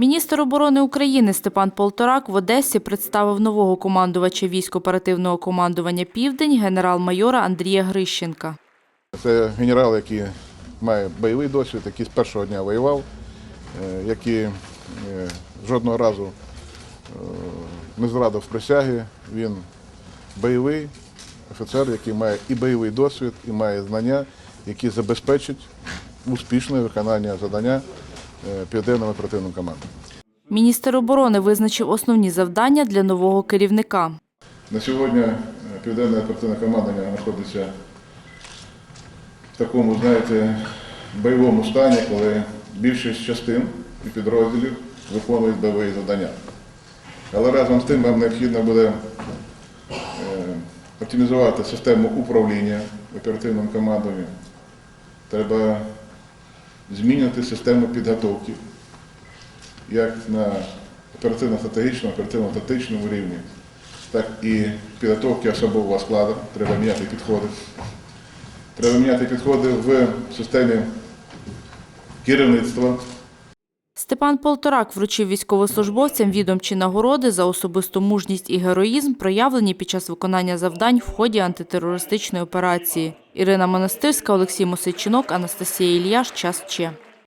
Міністр оборони України Степан Полторак в Одесі представив нового командувача військ оперативного командування Південь генерал-майора Андрія Грищенка. Це генерал, який має бойовий досвід, який з першого дня воював, е, який е, жодного разу е, не зрадив присяги. Він бойовий офіцер, який має і бойовий досвід, і має знання, які забезпечать успішне виконання завдання е, південним оперативним командам. Міністр оборони визначив основні завдання для нового керівника. На сьогодні е, південне оперативне командування знаходиться в такому, знаєте, бойовому стані, коли більшість частин і підрозділів виконують бойові завдання. Але разом з тим нам необхідно буде е, оптимізувати систему управління оперативним командуванням. Треба змінювати систему підготовки як на оперативно-стратегічному, оперативно-тактичному рівні, так і підготовки особового складу. Треба міняти підходи. Треба міняти підходи в системі керівництва. Степан Полторак вручив військовослужбовцям відомчі нагороди за особисту мужність і героїзм, проявлені під час виконання завдань в ході антитерористичної операції. Ірина Монастирська, Олексій Мосичинок, Анастасія Ільяш. Час Че.